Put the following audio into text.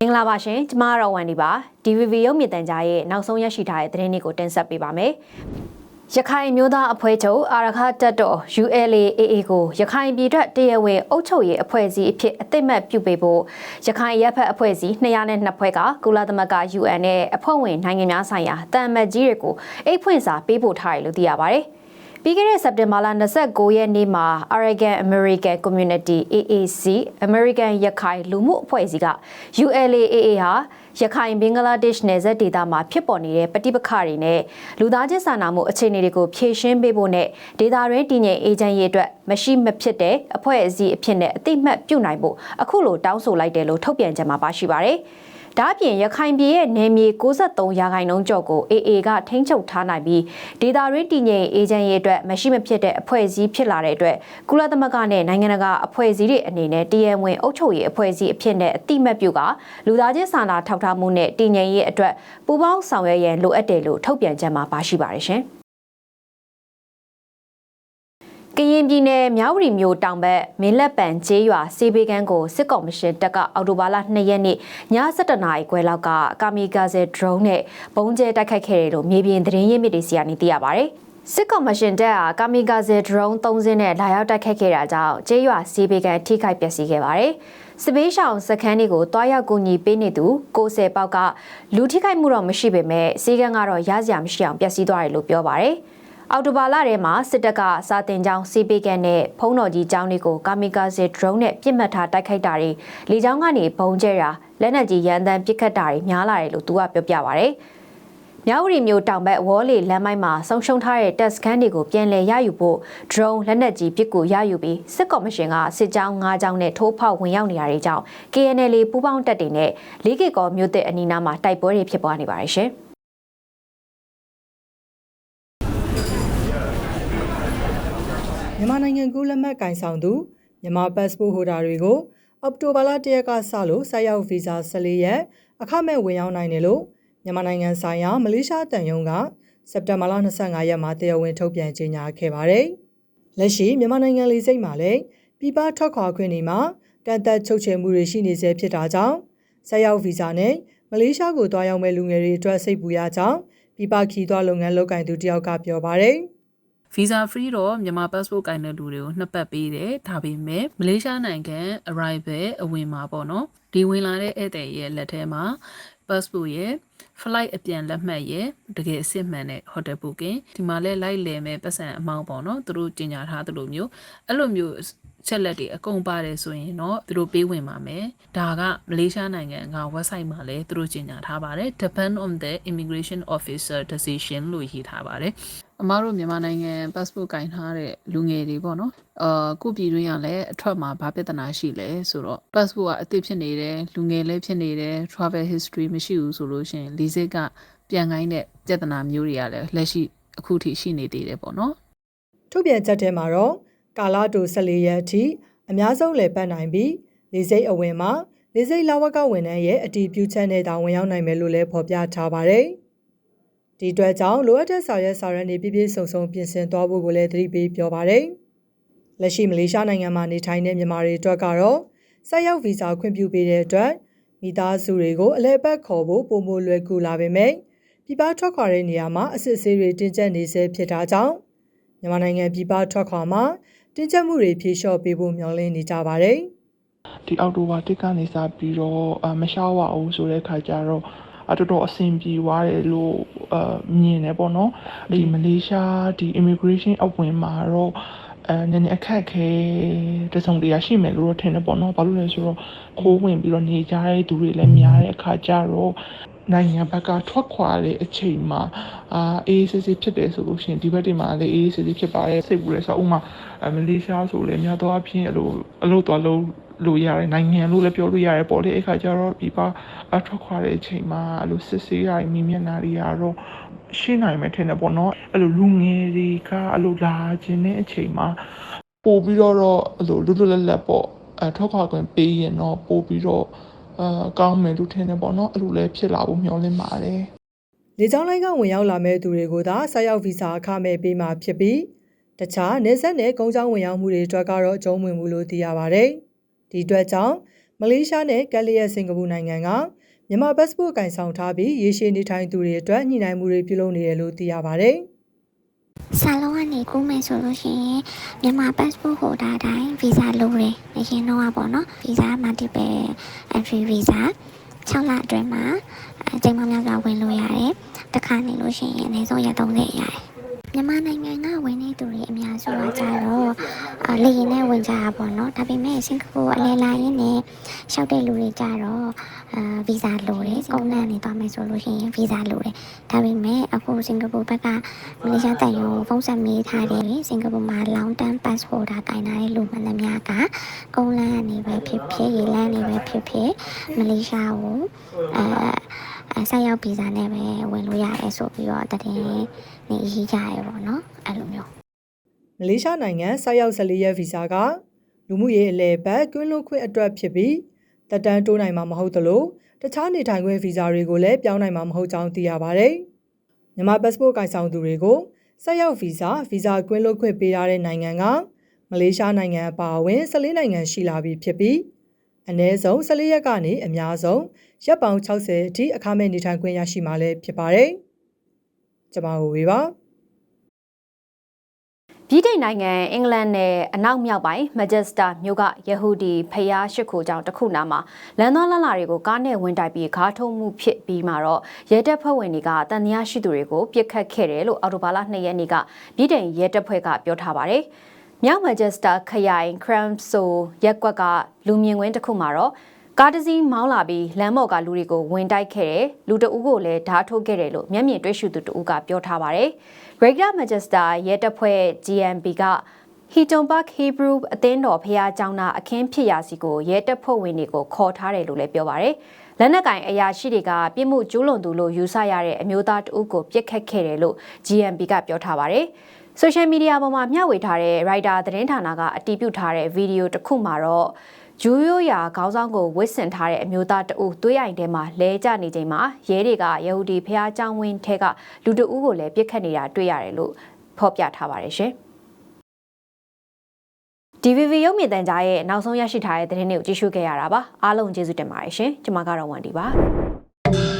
မင်္ဂလာပါရှင်ကျမကတော့ဝန်ဒီပါ DVV ရုပ်မြင်သံကြားရဲ့နောက်ဆုံးရရှိထားတဲ့သတင်းတွေကိုတင်ဆက်ပေးပါမယ်ရခိုင်မျိုးသားအဖွဲ့ချုပ်အာရခတက်တော် ULAAA ကိုရခိုင်ပြည်ထွက်တရားဝင်အုပ်ချုပ်ရေးအဖွဲ့အစည်းအဖြစ်အသိမှတ်ပြုပေးဖို့ရခိုင်ရပ်ဖက်အဖွဲ့အစည်း202ဖွဲ့ကကုလသမဂ္ဂ UN နဲ့အဖွဲ့ဝင်နိုင်ငံများဆိုင်ရာတန်အမတ်ကြီးတွေကိုအိတ်ဖွင့်စာပေးပို့ထားတယ်လို့သိရပါတယ်။ ပြီးခဲ့တဲ့စက်တင်ဘာလ29ရက်နေ့မှာ Aragon American Community AAC American ရခိုင်လူမှုအဖွဲ့အစည်းက ULAAA ဟာရခိုင်ဘင်္ဂလားဒေ့ရှ်နယ်စပ်ဒေသမှာဖြစ်ပေါ်နေတဲ့ပဋိပက္ခတွေနဲ့လူသားချင်းစာနာမှုအခြေအနေတွေကိုဖြေရှင်းပေးဖို့နဲ့ဒေသတွင်းတည်ငြိမ်အေးချမ်းရေးအတွက်မရှိမဖြစ်တဲ့အဖွဲ့အစည်းအဖြစ်နဲ့အတိမတ်ပြုနိုင်ဖို့အခုလိုတောင်းဆိုလိုက်တယ်လို့ထုတ်ပြန်ကြမှာပါရှိပါတယ်။ ဒါ့အပြင်ရခိုင်ပြည်ရဲ့နယ်မြေ63ရာခိုင်နှုန်းကျော်ကို AA ကထိန်းချုပ်ထားနိုင်ပြီးဒေသတွင်းတည်ငြိမ်အေဂျင့်ရေးအတွက်မရှိမဖြစ်တဲ့အဖွဲ့အစည်းဖြစ်လာတဲ့အတွက်ကုလသမဂ္ဂနဲ့နိုင်ငံတကာအဖွဲ့အစည်းတွေအနေနဲ့တည်ရဝင်အုပ်ချုပ်ရေးအဖွဲ့အစည်းအဖြစ်နဲ့အတိမတ်ပြုကလူသားချင်းစာနာထောက်ထားမှုနဲ့တည်ငြိမ်ရေးအတွက်ပူးပေါင်းဆောင်ရွက်ရန်လိုအပ်တယ်လို့ထုတ်ပြန်ချက်မှာပါရှိပါတယ်ရှင်။ ကရင်ပြည်နယ်မြောက်ဝတီမြို့တောင်ဘက်မင်းလက်ပံကျေးရွာစေဘေကန်းကိုစစ်ကော်မရှင်တပ်ကအော်တိုဘာလ2ရက်နေ့ည7:00နာရီခွဲလောက်ကကာမီကာဇယ်ဒရုန်းနဲ့ပုံကျဲတိုက်ခိုက်ခဲ့တယ်လို့မြေပြင်သတင်းရင်းမြစ်တွေစီကနေသိရပါဗျ။စစ်ကော်မရှင်တပ်ကကာမီကာဇယ်ဒရုန်း3စင်းနဲ့လာရောက်တိုက်ခိုက်ခဲ့တာကြောင့်ကျေးရွာစေဘေကန်းထိခိုက်ပျက်စီးခဲ့ပါတယ်။စပေးရှောင်စခန်းတွေကိုတွားရောက်ကူညီပေးနေသူ60ပေါက်ကလူထိခိုက်မှုတော့မရှိပေမဲ့စီကန်းကတော့ရစရာမရှိအောင်ပျက်စီးသွားတယ်လို့ပြောပါတယ်။ အော်တိုဘာလထဲမှာစစ်တပ်ကစာတင်ကြောင်းစီပေးကန်နဲ့ဖုံးတော်ကြီးကျောင်းတွေကိုကာမီကာဇေဒရုန်းနဲ့ပြစ်မှတ်ထားတိုက်ခိုက်တာတွေလေကြောင်းကနေဘုံကျဲတာလက်နက်ကြီးရန်တမ်းပစ်ခတ်တာတွေများလာတယ်လို့သူကပြောပြပါဗျ။မြဝတီမြို့တောင်ဘက်ဝေါ်လီလမ်းမိုက်မှာဆုံရှုံထားတဲ့တပ်စခန်းတွေကိုပြန်လည်ရယူဖို့ drone လက်နက်ကြီးပစ်ကူရယူပြီးစစ်ကော်မရှင်ကစစ်ကြောင်း၅ကြောင်းနဲ့ထိုးဖောက်ဝင်ရောက်နေရတဲ့ကြောင်း KNL ပူးပေါင်းတပ်တွေနဲ့လေးကီကောမြို့သစ်အနီးနားမှာတိုက်ပွဲတွေဖြစ်ပွားနေပါတယ်ရှင်။ မြန်မာနိုင်ငံကူးလက်မှတ်ကင်ဆောင်သူမြန်မာပတ်စပို့ဟိုဒါတွေကိုအောက်တိုဘာလ၁ရက်ကစလို့ဆိုက်ရောက်ဗီဇာ14ရက်အခမဲ့ဝင်ရောက်နိုင်တယ်လို့မြန်မာနိုင်ငံဆိုင်ရာမလေးရှားတန်ယုံကစက်တင်ဘာလ25ရက်မှာတရားဝင်ထုတ်ပြန်ကြေညာခဲ့ပါတယ်။လက်ရှိမြန်မာနိုင်ငံလေးစိတ်မှာလည်းပြည်ပထွက်ခွာခွင့်တွေမှာကန့်သက်ချုပ်ချယ်မှုတွေရှိနေဆဲဖြစ်တာကြောင့်ဆိုက်ရောက်ဗီဇာနဲ့မလေးရှားကိုတွားရောက်မဲ့လူငယ်တွေအတွက်စိတ်ပူရကြောင်းပြည်ပခီးသွွားလုပ်ငန်းလုပ်ကင်သူတယောက်ကပြောပါတယ်။ visa free တော့မြန်မာ passport ကိုင်တဲ့လူတွေကိုနှစ်ပတ်ပေးတယ်ဒါပေမဲ့မလေးရှားနိုင်ငံ arrival အဝင်မှာပေါ့နော်ဒီဝင်လာတဲ့ဧည့်သည်ရဲ့လက်ထဲမှာ passport ရဲ့ flight အပြန်လက်မှတ်ရဲ့တကယ်အစစ်မှန်တဲ့ hotel booking ဒီမှာလဲလိုက်လည်မဲ့ပတ်စံအမောင်းပေါ့နော်သူတို့ကြီးညာထားသလိုမျိုးအဲ့လိုမျိုးချက်လက်တွေအကုန်ပါတယ်ဆိုရင်တော့သူတို့ပေးဝင်ပါမယ်ဒါကမလေးရှားနိုင်ငံက website မှာလည်းသူတို့ကြီးညာထားပါတယ် depend on the immigration officer decision လို့ရေးထားပါတယ် အမားတို့မြန်မာနိုင်ငံ passport ကင်ထားတဲ့လူငယ်တွေပေါ့နော်အာခုပြည်တွင်းကလည်းအထွက်မှာဘာပြဿနာရှိလဲဆိုတော့ passport ကအသစ်ဖြစ်နေတယ်လူငယ်လည်းဖြစ်နေတယ် travel history မရှိဘူးဆိုလို့ရှိရင်လီစစ်ကပြန်ခိုင်းတဲ့ပြဿနာမျိုးတွေကလည်းလက်ရှိအခုထိရှိနေသေးတယ်ပေါ့နော်ထုတ်ပြန်ချက်ထဲမှာတော့ကာလာတို14ရက်အထိအများဆုံးလည်ပတ်နိုင်ပြီးလေစိတ်အဝင်မှာလေစိတ်လဝကဝန်ထမ်းရဲ့အတီးပြုချက်နဲ့တောင်ဝင်ရောက်နိုင်မယ်လို့လည်းဖော်ပြထားပါတယ်။ ဒီအတွက်ကြောင့်လိုအပ်တဲ့ဆောင်ရွက်ဆောင်ရွက်နေပြည့်ပြည့်စုံစုံပြင်ဆင်သွားဖို့ကိုလည်းသတိပေးပြောပါတယ်။လက်ရှိမလေးရှားနိုင်ငံမှာနေထိုင်တဲ့မြန်မာတွေအတွက်ကတော့ဆက်ရောက်ဗီဇာခွင့်ပြုပေးတဲ့အတွက်မိသားစုတွေကိုအလဲပတ်ခေါ်ဖို့ပုံမလွယ်ကူလာပေမဲ့ပြည်ပထွက်ခွာတဲ့နေရာမှာအစစ်အဆေးတွေတင်းကျပ်နေဆဲဖြစ်တာကြောင့်မြန်မာနိုင်ငံပြည်ပထွက်ခွာမှာတင်းကျပ်မှုတွေဖြေလျှော့ပေးဖို့မျှော်လင့်နေကြပါတယ်။ဒီအောက်တိုဘာ1ကနေစပြီးတော့အမရှားဝအောင်ဆိုတဲ့ခါကျတော့ အတော်တော်အဆင်ပြေသွားတယ်လို့အမြင်တယ်ပေါ့နော်ဒီမလေးရှားဒီ immigration အဝင်မှာတော့အဲနည်းနည်းအခက်ခဲတစုံတရာရှိမယ်လို့တော့ထင်တယ်ပေါ့နော်ဘာလို့လဲဆိုတော့ခိုးဝင်ပြီးတော့နေကြတဲ့သူတွေလည်းများတဲ့အခါကျတော့နိုင်ငံဘက်ကထွက်ခွာတဲ့အချိန်မှာအာအေးစစ်စစ်ဖြစ်တယ်ဆိုလို့ရှိရင်ဒီဘက်တွေမှာလည်းအေးစစ်စစ်ဖြစ်ပါတယ်စိတ်ပူတယ်ဆိုတော့ဥမာမလေးရှားဆိုလည်းများသောအားဖြင့်အလိုအလိုတော်လို့ လို့ရတယ်နိုင်ငံလို့လည်းပြောလို့ရတယ်ပေါ့လေအဲ့ခါကျတော့ဒီပါအထွက်ခွာတဲ့အချိန်မှာအဲ့လိုစစ်ဆေးရမိမျက်နှာတွေကတော့ရှင်းနိုင်မယ်ထင်တယ်ပေါ့နော်အဲ့လိုလူငယ်တွေကအဲ့လိုလာခြင်းတဲ့အချိန်မှာပို့ပြီးတော့အဲ့လိုလွတ်လွတ်လပ်လပ်ပေါ့အထွက်ခွာခွင့်ပေးရင်တော့ပို့ပြီးတော့အာကောင်းမယ်လို့ထင်တယ်ပေါ့နော်အဲ့လိုလည်းဖြစ်လာဖို့မျှော်လင့်ပါတယ်လေကြောင်းလိုင်းကဝင်ရောက်လာမဲ့သူတွေကိုသာဆက်ရောက်ဗီဇာအခမဲ့ပေးမှာဖြစ်ပြီးတခြားနေဆက်နဲ့ကုန်းကြောင်းဝင်ရောက်မှုတွေအတွက်ကတော့အကျုံးဝင်မှုလို့သိရပါဗျ ဒီအတွက်ကြောင့်မလေးရှားနဲ့ကက်လီယက်စင်ကာပူနိုင်ငံကမြန်မာ passport ကင်ဆောင်ထားပြီးရေရှည်နေထိုင်သူတွေအတွက်ညှိနှိုင်းမှုတွေပြုလုပ်နေတယ်လို့သိရပါတယ်။ဆာလုံးကနေကူးမယ်ဆိုလို့ရှိရင်မြန်မာ passport holder တိုင်း visa လိုတယ်အရင်တော့ကပေါ့နော် visa multiple entry visa 6လအတွင်းမှာအချိန်မှများစွာဝင်လို့ရတယ်တစ်ခါနေလို့ရှိရင်အနည်းဆုံးရက်30ရတယ် မြန်မာနိုင်ငံကဝင်နေသူတွေအများစုကကြတော့အာလေရင်နဲ့ဝင်ကြတာပေါ့နော်ဒါပေမဲ့စင်ကာပူအလဲလာရင်းနဲ့ရှောက်တဲ့လူတွေကြတော့အာဗီဇာလိုတယ်ကုန်းနဲ့နေသွားမယ်ဆိုလို့ရှိရင်ဗီဇာလိုတယ်ဒါပေမဲ့အခုစင်ကာပူဘက်ကမလေးရှားတန်ယုံဖုန်းဆက်မေးထားတယ်စင်ကာပူမှာ long term pass holder ကင်ထားတဲ့လူမှန်သမျှကကုန်းလန်းကနေပဲဖြစ်ဖြစ်ရေလန်းနေပဲဖြစ်ဖြစ်မလေးရှားကိုအဲအဲ ဆက်ရောက်ဗီဇာနဲ့ပဲဝင်လို့ရတယ်ဆိုပြီးတော့တည်င်းနေရေးကြရပေါ့နော်အဲ့လိုမျိုးမလေးရှားနိုင်ငံဆိုက်ရောက်14ရက်ဗီဇာကလူမှုရေးအလဲပတ်ကွင်းလို့ခွင့်အတွက်ဖြစ်ပြီးတက်တန်းတိုးနိုင်မှာမဟုတ်သလိုတခြားနေထိုင်ခွင့်ဗီဇာတွေကိုလည်းပြောင်းနိုင်မှာမဟုတ်ကြောင်းသိရပါတယ်။မြန်မာ passport ကင်ဆောင်သူတွေကိုဆိုက်ရောက်ဗီဇာဗီဇာကွင်းလို့ခွင့်ပေးထားတဲ့နိုင်ငံကမလေးရှားနိုင်ငံအပါအဝင်14နိုင်ငံရှိလာပြီဖြစ်ပြီး အနည်းဆုံး14ရက်ကနေအများဆုံးရက်ပေါင်း60အထိအခမဲ့နေထိုင်ခွင့်ရရှိမှာလည်းဖြစ်ပါတယ်။ကျွန်မတို့ဝေပါဗြိတိန်နိုင်ငံအင်္ဂလန်နယ်အနောက်မြောက်ပိုင်းမဂျက်စတာမြို့ကယဟူဒီဖျားရှိခိုးကျောင်းတစ်ခုနာမှာလမ်းသွားလမ်းလာတွေကိုကားနဲ့ဝင်တိုက်ပြီးခါထုံးမှုဖြစ်ပြီးမှတော့ရဲတပ်ဖွဲ့ဝင်တွေကတန်တရားရှိသူတွေကိုပြစ်ခတ်ခဲ့တယ်လို့အော်တိုဘာလ2ရက်နေ့ကဗြိတိန်ရဲတပ်ဖွဲ့ကပြောထားပါတယ်။ မြောက်မဂျက်စတာခရိုင်ခရမ်ဆိုရက်ကွက်ကလူမြင်ကွင်းတစ်ခုမှာတော့ကားတစ်စီးမောင်းလာပြီးလမ်းပေါ်ကလူတွေကိုဝင်တိုက်ခဲ့တယ်လူတအုပ်ကိုလည်းဓာတ်ထိုးခဲ့တယ်လို့မျက်မြင်တွေ့ရှိသူတအုပ်ကပြောထားပါတယ်။ Regular Manchester ရဲတပ်ဖွဲ့ GMP က Heaton Park Hebrew အသင်းတော်ဖျားကျောင်းသားအခင်းဖြစ်ရာစီကိုရဲတပ်ဖွဲ့ဝင်တွေကိုခေါ်ထားတယ်လို့လည်းပြောပါတယ်။လက်နက်ကင်အရာရှိတွေကပြစ်မှုကျူးလွန်သူလို့ယူဆရတဲ့အမျိုးသားတအုပ်ကိုပြစ်ခတ်ခဲ့တယ်လို့ GMP ကပြောထားပါတယ်။ ဆိုရှယ်မီဒီယာပေါ်မှာမျှဝေထားတဲ့ Writer သတင်းဌာနကအတည်ပြုထားတဲ့ဗီဒီယိုတစ်ခုမှာတော့ဂျူရိုယာခေါင်းဆောင်ကိုဝစ်ဆင်ထားတဲ့အမျိုးသားတအုပ်သွေးရိုင်ထဲမှာလဲကျနေချိန်မှာရဲတွေကယေဟူဒီဖျားကျောင်းဝင်းထဲကလူတအုပ်ကိုလည်းပြစ်ခတ်နေတာတွေ့ရတယ်လို့ဖော်ပြထားပါတယ်ရှင်။ DVV ရုပ်မြင်သံကြားရဲ့နောက်ဆုံးရရှိထားတဲ့သတင်းတွေကိုကြည့်ရှုခဲ့ရတာပါ။အားလုံးကျေးဇူးတင်ပါတယ်ရှင်။ကျွန်မကတော့ဝန်ဒီပါ။